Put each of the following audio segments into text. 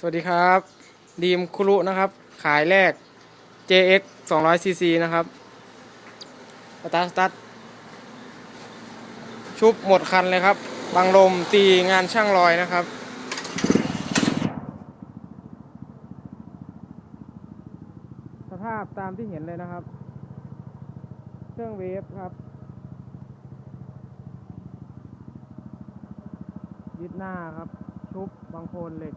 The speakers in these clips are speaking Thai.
สวัสดีครับ ดีมคุรุนะครับ ขายแรก JX 200cc นะครับสตาร์ทสตาร์ทชุบหมดคันเลยครับ บังลมตีงานช่างลอยนะครับ สภาพตามที่เห็นเลยนะครับ เครื่องเวฟครับยึดหน้าครับ ชุบบางโคลนเหล็ก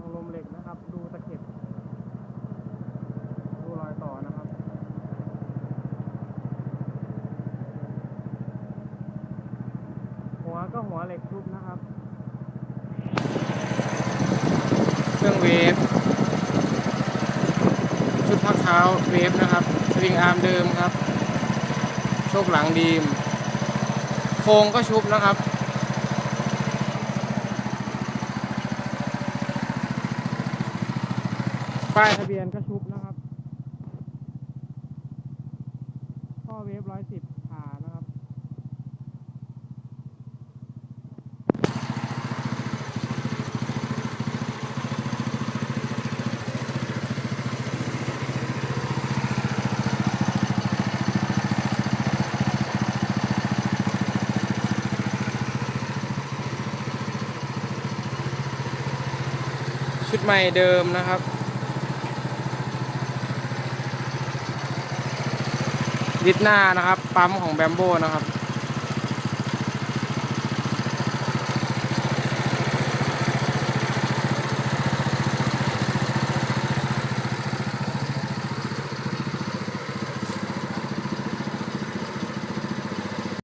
บางลมเหล็กนะครับ ดูตะเข็บ ดูรอยต่อนะครับ หัวก็หัวเหล็กชุบนะครับ เครื่องเวฟ ชุดพักเท้าเวฟนะครับ สวิงอาร์มเดิมครับ โชคหลังดีม โครงก็ชุบนะครับ ป้ายทะเบียนก็ชุบนะครับข้อเวฟร้อยสิบผ่านะครับ ชุดใหม่เดิมนะครับ ดิดหน้านะครับ ปั๊มของแบมโบนะครับ